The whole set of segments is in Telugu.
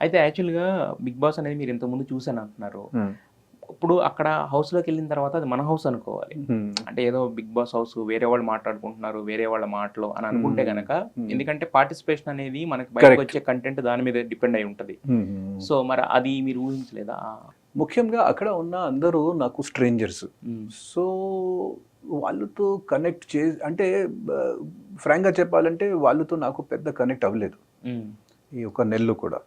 అయితే యాక్చువల్గా బిగ్ బాస్ అనేది మీరు ఇంతకుముందు చూసాను అంటున్నారు Hmm. ఇప్పుడు అక్కడ హౌస్లోకి వెళ్ళిన తర్వాత అది మన హౌస్ అనుకోవాలి Hmm. అంటే ఏదో బిగ్ బాస్ హౌస్ వేరే వాళ్ళు మాట్లాడుకుంటున్నారు వేరే వాళ్ళ మాటలు అని అనుకుంటే Hmm. గనక Hmm. ఎందుకంటే పార్టిసిపేషన్ అనేది మనకి బయటకు. వచ్చే కంటెంట్ దాని మీద డిపెండ్ అయి ఉంటది. సో మరి అది మీరు ఊహించలేదా ముఖ్యంగా అక్కడ ఉన్న అందరూ నాకు స్ట్రేంజర్స్. సో వాళ్ళతో కనెక్ట్ చే అంటే ఫ్రాంక్గా చెప్పాలంటే వాళ్ళతో నాకు పెద్ద కనెక్ట్ అవ్వలేదు. ఈ ఒక నెలలో కూడా.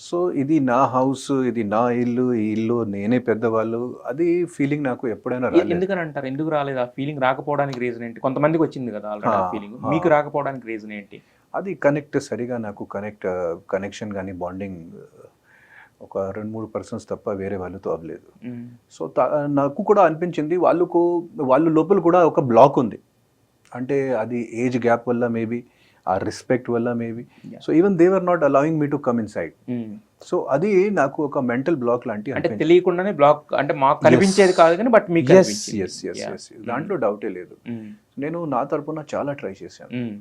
సో ఇది నా హౌస్ ఇది నా ఇల్లు ఈ ఇల్లు నేనే పెద్దవాళ్ళు అది ఫీలింగ్ నాకు ఎప్పుడైనా ఎందుకని అంటారు ఎందుకు రాలేదు? ఆ ఫీలింగ్ రాకపోవడానికి రీజన్ ఏంటి? కొంతమందికి వచ్చింది కదా ఆల్రెడీ ఆ, ఫీలింగ్. మీకు రాకపోవడానికి రీజన్ ఏంటి? అది కనెక్ట్ సరిగా నాకు కనెక్ట్ కనెక్షన్ కానీ బాండింగ్ ఒక రెండు మూడు పర్సన్స్ తప్ప వేరే వాళ్ళతో అవ్వలేదు. సో నాకు కూడా అనిపించింది వాళ్ళకు వాళ్ళు లోపల కూడా ఒక బ్లాక్ ఉంది. అంటే అది ఏజ్ గ్యాప్ వల్ల మేబీ ఆ రెస్పెక్ట్ వల్ల maybe. So even they were not allowing me to come inside Hmm. So అది నాకు ఒక మెంటల్ బ్లాక్ లాంటి అంటే తెలియకుండానే బ్లాక్ అంటే మాకు కనిపించేది కాదు కానీ బట్ మీకు దాంట్లో డౌటే లేదు. Hmm. నేను నా తరపున చాలా ట్రై చేశాను. Hmm.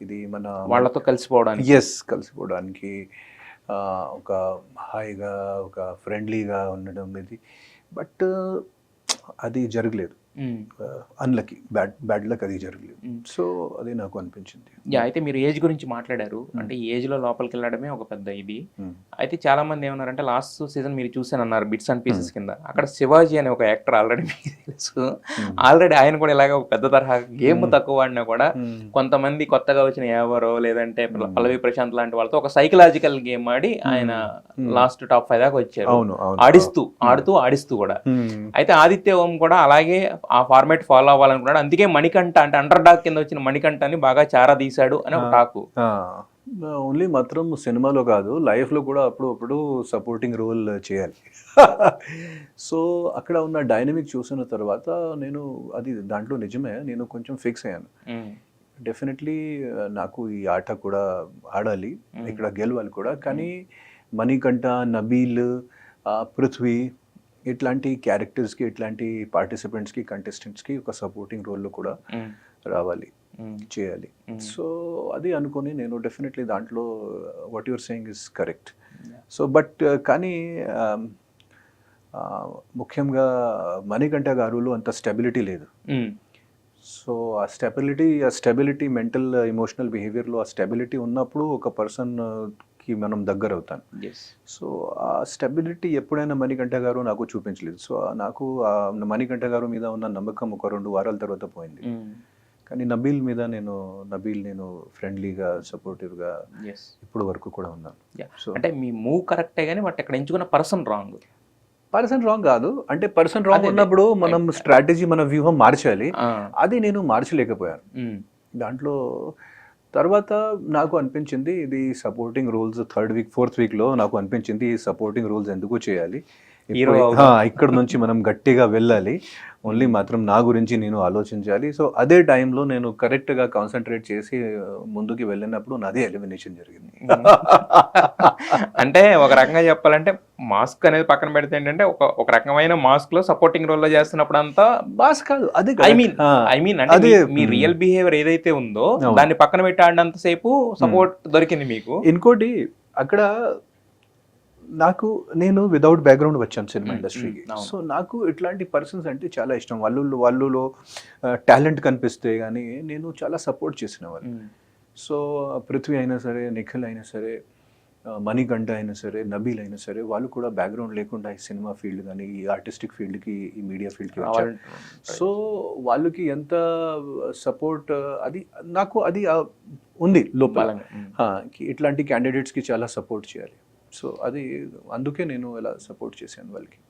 ఇది మన వాళ్ళతో కలిసిపోవడానికి. ఎస్ కలిసిపోవడానికి ఒక హాయిగా ఒక ఫ్రెండ్లీగా ఉండడం ఇది. బట్ అది జరగలేదు. Hmm. Unlucky bad bad luck అది జరగలేదు. సో అది నాకు అనిపించింది యా అయితే మీరు ఏజ్ గురించి మాట్లాడారు అంటే ఏజ్లో లోపలికి వెళ్ళడమే ఒక పెద్ద ఇది Mm. అయితే చాలా మంది ఏమన్నారంటే లాస్ట్ సీజన్ మీరు చూసాను అన్నారు బిట్స్ అండ్ పీసెస్ కింద అక్కడ శివాజీ అనే ఒక యాక్టర్ ఆల్రెడీ మీకు తెలుసు. ఆల్రెడీ ఆయన కూడా ఇలాగ ఒక పెద్ద తరహా గేమ్. తక్కువ ఆడినా కూడా. కొంతమంది కొత్తగా వచ్చిన ఎవరో లేదంటే. పల్లవి ప్రశాంత్ లాంటి వాళ్ళతో ఒక సైకలాజికల్ గేమ్ ఆడి ఆయన. లాస్ట్ టాప్ ఫైవ్ దాకా వచ్చారు ఆడిస్తూ ఆడుతూ ఆడిస్తూ కూడా. అయితే ఆదిత్య ఓం కూడా అలాగే ఆ ఫార్మాట్ ఫాలో అవ్వాలనుకున్నాడు. అందుకే మణికంఠ అంటే అండర్ డాగ్ కింద వచ్చిన మణికంఠని బాగా చారా తీశాడు అని ఒక ఆ. టాకు ఓన్లీ మాత్రం సినిమాలో కాదు లైఫ్లో కూడా అప్పుడు అప్పుడు సపోర్టింగ్ రోల్ చేయాలి. సో అక్కడ ఉన్న డైనమిక్ చూసిన తర్వాత నేను అది దాంట్లో నిజమే నేను కొంచెం ఫిక్స్ అయ్యాను. డెఫినెట్లీ నాకు ఈ ఆట కూడా ఆడాలి. ఇక్కడ గెలవాలి కూడా. కానీ మణికంఠ నబీల్ పృథ్వీ ఇట్లాంటి క్యారెక్టర్స్కి ఇట్లాంటి పార్టిసిపెంట్స్కి కంటెస్టెంట్స్కి ఒక సపోర్టింగ్ రోల్లో కూడా రావాలి చేయాలి. సో అది అనుకొని నేను డెఫినెట్లీ దాంట్లో what you're saying is correct. So but కానీ um, ఆ, ముఖ్యంగా మణికంఠ గారులో అంత స్టెబిలిటీ లేదు. సో ఆ స్టెబిలిటీ ఆ స్టెబిలిటీ మెంటల్ ఎమోషనల్ బిహేవియర్లో ఆ స్టెబిలిటీ ఉన్నప్పుడు ఒక పర్సన్కి మనం దగ్గర అవుతాం. సో ఆ స్టెబిలిటీ ఎప్పుడైనా మణికంఠ గారు నాకు చూపించలేదు. సో నాకు ఆ మణికంఠ గారు మీద ఉన్న నమ్మకం ఒక రెండు వారాల తర్వాత పోయింది. ఉమ్, కానీ నబీల్ మీద నేను నబీల్ నేను ఫ్రెండ్లీగా సపోర్టివ్గా. ఇప్పుడు వరకు కూడా ఉన్నాను. సో అంటే మీ మూవ్ కరెక్టే కానీ బట్ ఇక్కడ ఎంచుకున్న పర్సన్ రాంగ్. పర్సన్ రాంగ్ కాదు. అంటే పర్సన్ రాంగ్. ఉన్నప్పుడు మనం స్ట్రాటజీ మన వ్యూహం మార్చాలి. అది నేను మార్చలేకపోయాను. దాంట్లో తర్వాత నాకు అనిపించింది ఇది supporting roles third week fourth వీక్లో నాకు అనిపించింది ఈ సపోర్టింగ్ రోల్స్ ఎందుకు చేయాలి? ఇక్కడ నుంచి మనం గట్టిగా వెళ్ళాలి. ఓన్లీ మాత్రం నా గురించి నేను ఆలోచించాలి. సో అదే టైంలో నేను కరెక్ట్గా కాన్సన్ట్రేట్ చేసి ముందుకి వెళ్ళినప్పుడు నాదే ఎలిమినేషన్ జరిగింది. అంటే ఒక రకంగా చెప్పాలంటే మాస్క్ అనేది పక్కన పెడితే ఏంటంటే ఒక ఒక రకమైన మాస్క్లో సపోర్టింగ్ రోల్లో చేస్తున్నప్పుడు అంతా బాస్ కాదు అదే ఐ మీన్ ఐ మీన్ అంటే మీ-. రియల్ బిహేవియర్ ఏదైతే ఉందో. దాన్ని పక్కన పెట్టి ఆడినంత సేపు సపోర్ట్ దొరికింది మీకు? ఇంకోటి అక్కడ నాకు నేను వితౌట్ బ్యాక్గ్రౌండ్ వచ్చాను సినిమా ఇండస్ట్రీకి. సో నాకు ఇట్లాంటి పర్సన్స్ అంటే చాలా ఇష్టం. వాళ్ళు వాళ్ళలో టాలెంట్ కనిపిస్తే కానీ నేను చాలా సపోర్ట్ చేసిన వాళ్ళు సో పృథ్వీ అయినా సరే నిఖిల్ అయినా సరే మణికంఠ అయినా సరే నబీల్ అయినా సరే వాళ్ళు కూడా బ్యాక్గ్రౌండ్ లేకుండా ఈ సినిమా ఫీల్డ్ కానీ ఈ ఆర్టిస్టిక్ ఫీల్డ్కి ఈ మీడియా ఫీల్డ్కి వచ్చారు. సో వాళ్ళకి ఎంత సపోర్ట్ అది నాకు అది ఉంది లోపల. ఇట్లాంటి క్యాండిడేట్స్కి చాలా సపోర్ట్ చేయాలి. సో అది అందుకే నేను ఇలా సపోర్ట్ చేశాను వాళ్ళకి.